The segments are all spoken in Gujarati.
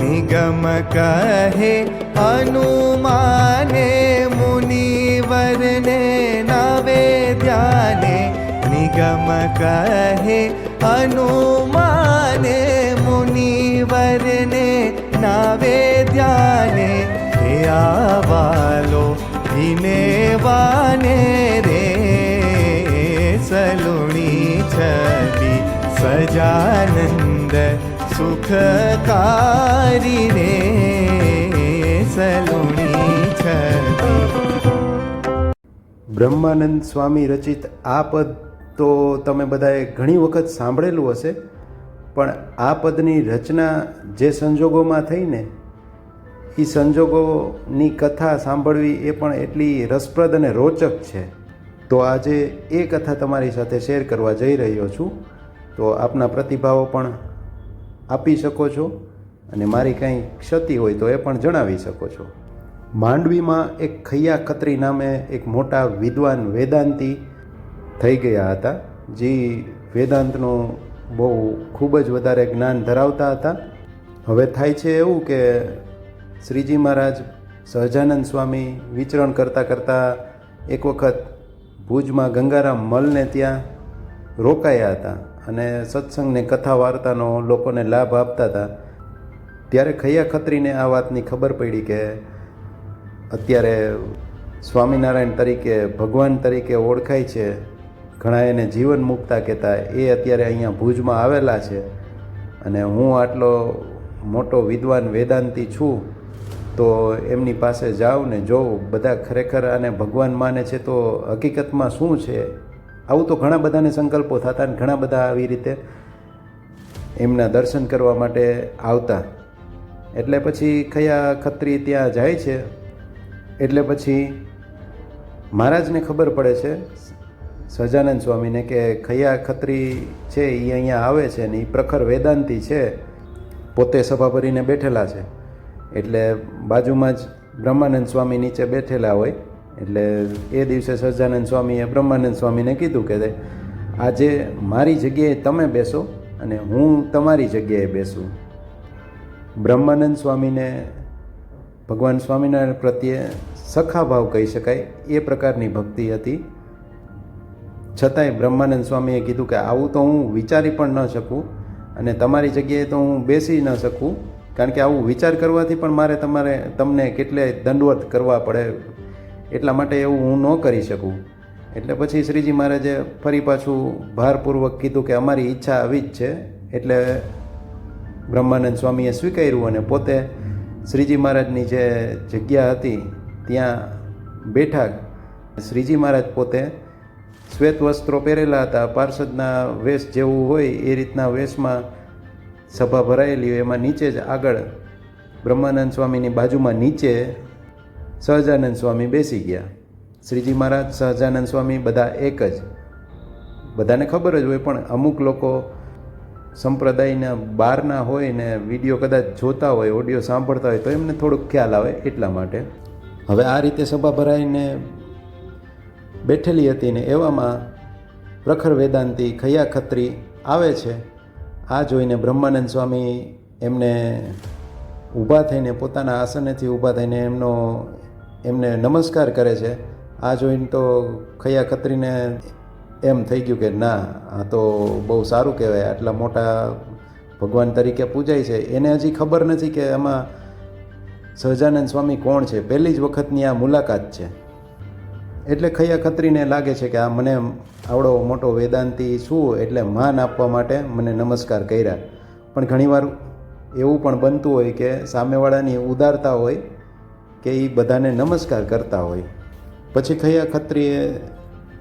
निगम कहे अनुमाने मुनि वरणे नवेे जाने निगम कहे अनुमान मुनि वरणे दिने वाने रे सलुणी छवि सजानन्द સુખકારી રે સલુણી બ્રહ્માનંદ સ્વામી રચિત આ પદ તો તમે બધાએ ઘણી વખત સાંભળેલું હશે, પણ આ પદની રચના જે સંજોગોમાં થઈને એ સંજોગોની કથા સાંભળવી એ પણ એટલી રસપ્રદ અને રોચક છે. તો આજે એ કથા તમારી સાથે શેર કરવા જઈ રહ્યો છું. તો આપના પ્રતિભાવો પણ આપી શકો છો અને મારી કાંઈ ક્ષતિ હોય તો એ પણ જણાવી શકો છો. માંડવીમાં એક ખૈયા ખત્રી નામે એક મોટા વિદ્વાન વેદાંતી થઈ ગયા હતા, જે વેદાંતનું બહુ ખૂબ જ વધારે જ્ઞાન ધરાવતા હતા. હવે થાય છે એવું કે શ્રીજી મહારાજ સહજાનંદ સ્વામી વિચરણ કરતાં કરતાં એક વખત ભુજમાં ગંગારામ મલને ત્યાં રોકાયા હતા. અને સત્સંગને કથા વાર્તાનો લોકોને લાભ આપતા હતા. ત્યારે ખૈયા ખત્રીને આ વાતની ખબર પડી કે અત્યારે સ્વામિનારાયણ તરીકે, ભગવાન તરીકે ઓળખાય છે. ઘણા એને જીવન મુક્તા કહેતા, એ અત્યારે અહીંયા ભુજમાં આવેલા છે. અને હું આટલો મોટો વિદ્વાન વેદાંતી છું, તો એમની પાસે જાઉં ને જોઉં. બધા ખરેખર આને ભગવાન માને છે, તો હકીકતમાં શું છે? આવું તો ઘણા બધાને સંકલ્પો થતા ને ઘણા બધા આવી રીતે એમના દર્શન કરવા માટે આવતા. એટલે પછી ખયા ખત્રી ત્યાં જાય છે. એટલે પછી મહારાજને ખબર પડે છે સહજાનંદ સ્વામીને કે ખયા ખત્રી છે એ અહીંયા આવે છે ને એ પ્રખર વેદાંતી છે, પોતે સભા ભરીને બેઠેલા છે. એટલે બાજુમાં જ બ્રહ્માનંદ સ્વામી નીચે બેઠેલા હોય. એટલે એ દિવસે સહજાનંદ સ્વામીએ, બ્રહ્માનંદ સ્વામીને કીધું કે આજે મારી જગ્યાએ તમે બેસો અને હું તમારી જગ્યાએ બેસું. બ્રહ્માનંદ સ્વામીને ભગવાન સ્વામિનારાયણ પ્રત્યે સખા ભાવ કહી શકાય, એ પ્રકારની ભક્તિ હતી. છતાંય બ્રહ્માનંદ સ્વામીએ કીધું કે આવું તો હું વિચારી પણ ન શકું અને તમારી જગ્યાએ તો હું બેસી ન શકું, કારણ કે આવું વિચાર કરવાથી પણ મારે તમારે, તમને કેટલે દંડવત કરવા પડે એટલા માટે એવું હું ન કરી શકું. એટલે પછી શ્રીજી મહારાજે ફરી પાછું ભારપૂર્વક કીધું કે અમારી ઈચ્છા આવી જ છે, એટલે બ્રહ્માનંદ સ્વામીએ સ્વીકાર્યું અને પોતે શ્રીજી મહારાજની જે જગ્યા હતી, ત્યાં બેઠા. શ્રીજી મહારાજ પોતે શ્વેત વસ્ત્રો પહેરેલા હતા, પાર્ષદના વેશ જેવું હોય એ રીતના વેશમાં સભા ભરાયેલી હોય, એમાં નીચે જ આગળ બ્રહ્માનંદ સ્વામીની બાજુમાં નીચે સહજાનંદ સ્વામી બેસી ગયા. શ્રીજી મહારાજ, સહજાનંદ સ્વામી બધા એક જ. બધાને ખબર જ હોય, પણ અમુક લોકો સંપ્રદાયના બહારના હોય ને વીડિયો કદાચ જોતા હોય, ઓડિયો સાંભળતા હોય, તો એમને થોડુંક ખ્યાલ આવે એટલા માટે. હવે આ રીતે સભા ભરાઈને બેઠેલી હતી ને એવામાં પ્રખર વેદાંતી ખૈયા ખત્રી આવે છે. આ જોઈને બ્રહ્માનંદ સ્વામી એમને ઊભા થઈને પોતાના આસનેથી ઊભા થઈને એમનો એમને નમસ્કાર કરે છે. આ જોઈને તો ખૈયા ખત્રીને એમ થઈ ગયું કે ના, આ તો બહુ સારું કહેવાય, આટલા મોટા ભગવાન તરીકે પૂજાય છે. એને હજી ખબર નથી કે આમાં સહજાનંદ સ્વામી કોણ છે. પહેલી જ વખતની આ મુલાકાત છે. એટલે ખૈયા ખત્રીને લાગે છે કે આ મને આવડો મોટો વેદાંતી શું એટલે માન આપવા માટે મને નમસ્કાર કર્યા. પણ ઘણીવાર એવું પણ બનતું હોય કે સામેવાળાની ઉદારતા હોય કે એ બધાને નમસ્કાર કરતા હોય. પછી ખૈયા ખત્રીએ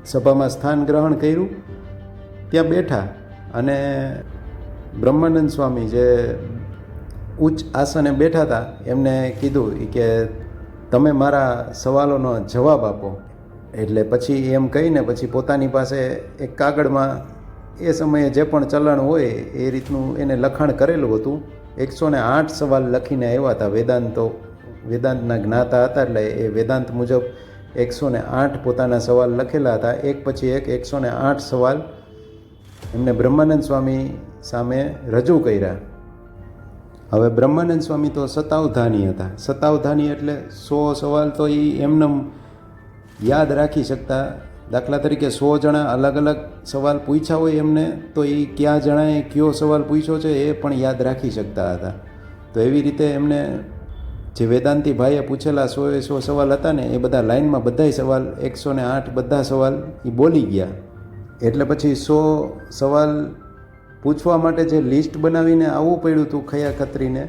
સભામાં સ્થાન ગ્રહણ કર્યું. ત્યાં બેઠા અને બ્રહ્માનંદ સ્વામી જે ઉચ્ચ આસને બેઠા હતા, એમને કીધું કે તમે મારા સવાલોનો જવાબ આપો. એટલે પછી એમ કહીને પછી પોતાની પાસે એક કાગળમાં એ સમયે જે પણ ચલણ હોય એ રીતનું એને લખાણ કરેલું હતું. એકસો ને આઠ સવાલ લખીને આવ્યા હતા વેદાંતો વેદાંતના જ્ઞાતા હતા એટલે એ વેદાંત મુજબ એકસો ને આઠ પોતાના સવાલ લખેલા હતા. એક પછી એક એકસો ને આઠ સવાલ એમને બ્રહ્માનંદ સ્વામી સામે રજૂ કર્યા. હવે બ્રહ્માનંદ સ્વામી તો સતાવધાની હતા. સતાવધાની એટલે સો સવાલ તો એ એમને યાદ રાખી શકતા. દાખલા તરીકે સો જણા અલગ અલગ સવાલ પૂછ્યા હોય એમને તો એ કયા જણાએ કયો સવાલ પૂછ્યો છે એ પણ યાદ રાખી શકતા હતા. તો એવી રીતે એમને જે વેદાંતિ ભાઈએ પૂછેલા સો એ સો સવાલ હતા ને, એ બધા લાઇનમાં બધાય સવાલ, એકસો ને આઠ બધા સવાલ એ બોલી ગયા. એટલે પછી સો સવાલ પૂછવા માટે જે લિસ્ટ બનાવીને આવવું પડ્યું હતું ખયા ખત્રીને,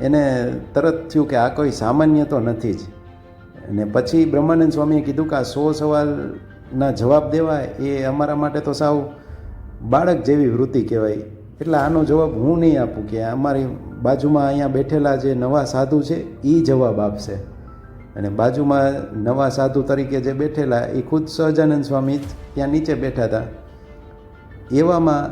એને તરત થયું કે આ કોઈ સામાન્ય તો નથી જ. અને પછી બ્રહ્માનંદ સ્વામીએ કીધું કે આ સો સવાલના જવાબ દેવા એ અમારા માટે તો સાવ બાળક જેવી વૃત્તિ કહેવાય. એટલે આનો જવાબ હું નહીં આપું કે અમારી બાજુમાં અહીંયા બેઠેલા જે નવા સાધુ છે એ જવાબ આપશે. અને બાજુમાં નવા સાધુ તરીકે જે બેઠેલા એ ખુદ સહજાનંદ સ્વામી ત્યાં નીચે બેઠા હતા. એવામાં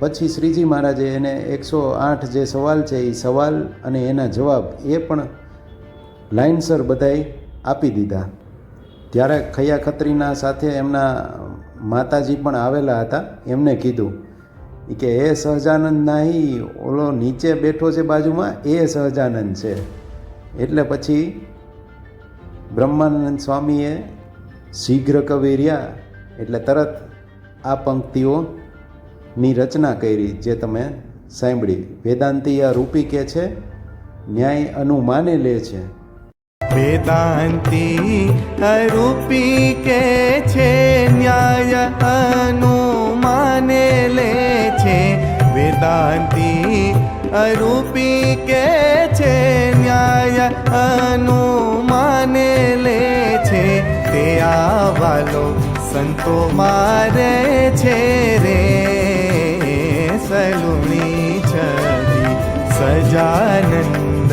પછી શ્રીજી મહારાજે એને એકસો આઠ જે સવાલ છે એ સવાલ અને એના જવાબ એ પણ લાઇનસર બધાએ આપી દીધા. ત્યારે ખૈયા ખત્રીના સાથે એમના માતાજી પણ આવેલા હતા, એમને કીધું કે, એ સહજાનંદ નહીં ઓલો નીચે બેઠો છે બાજુમાં, એ સહજાનંદ છે. એટલે પછી બ્રહ્માનંદ સ્વામીએ શીઘ્ર કવિ એટલે તરત આ પંક્તિઓની રચના કરી જે તમે સાંભળી. વેદાંતી આ રૂપી કે છે, ન્યાય અનુમાને લે છે. વેદાંતિ રૂપી કે છે, ન્યાય અનુમાને લે છે, વેદાંતિ અરૂપી કે છે, ન્યાય અનુમાને લે છે, તે આવાલો સંતો મારે છે રે. સલુણી છરી સજાનંદ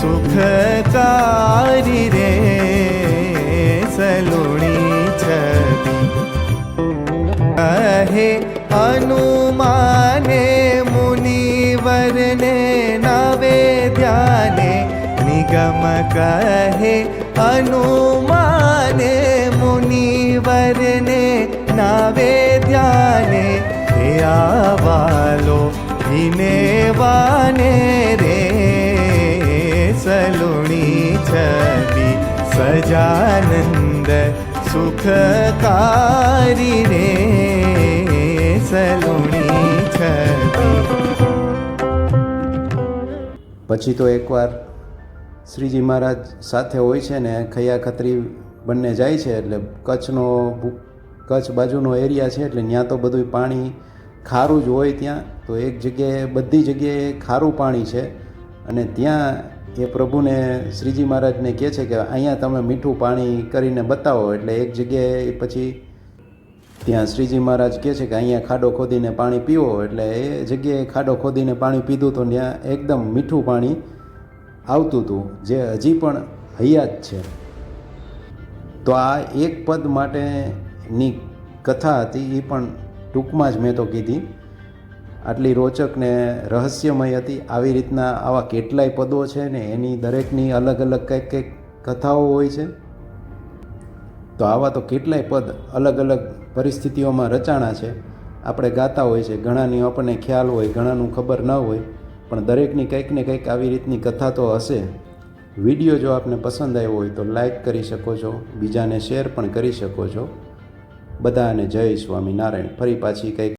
સુખકારી રે. કહે હનુમાને મુનિવરને નવે ધ્યાને નિગમ કહે હનુમાને મુનિવરને નવે ધ્યાને હે આવાલો વિને રે સલુણી છબી સજાનંદ સુખકારી રે સલુણી છવી પછી તો એકવાર શ્રીજી મહારાજ સાથે હોય છે ને, ખૈયા ખત્રી બંને જાય છે, એટલે કચ્છનો કચ્છ બાજુનો એરિયા છે, એટલે ત્યાં તો બધું પાણી ખારું જ હોય ત્યાં. તો એક જગ્યાએ, બધી જગ્યાએ ખારું પાણી છે. અને ત્યાં એ પ્રભુને શ્રીજી મહારાજને કહે છે કે, અહીંયા તમે મીઠું પાણી કરીને બતાવો. એટલે એક જગ્યાએ પછી ત્યાં શ્રીજી મહારાજ કહે છે કે અહીંયા ખાડો ખોદીને પાણી પીવો એટલે એ જગ્યાએ ખાડો ખોદીને પાણી પીધું તો ત્યાં એકદમ મીઠું પાણી આવતું હતું, જે હજી પણ હૈયાત છે. તો આ એક પદ માટેની કથા હતી, એ પણ ટૂંકમાં જ મેં તો કીધી. આટલી રોચક ને રહસ્યમય હતી. આવી રીતના આવા કેટલાય પદો છે ને, એની દરેકની અલગ અલગ કંઈક કંઈક કથાઓ હોય છે. તો આવા તો કેટલાય પદ અલગ અલગ પરિસ્થિતિઓમાં રચાણા છે. આપણે ગાતા હોય છે, ઘણાની આપણને ખ્યાલ હોય, ઘણાનું ખબર ન હોય, પણ દરેકની કંઈક ને કંઈક આવી રીતની કથા તો હશે. વીડિયો જો આપને પસંદ આવ્યો હોય તો લાઈક કરી શકો છો, બીજાને શેર પણ કરી શકો છો. બધાને જય સ્વામિનારાયણ. ફરી પાછી કંઈક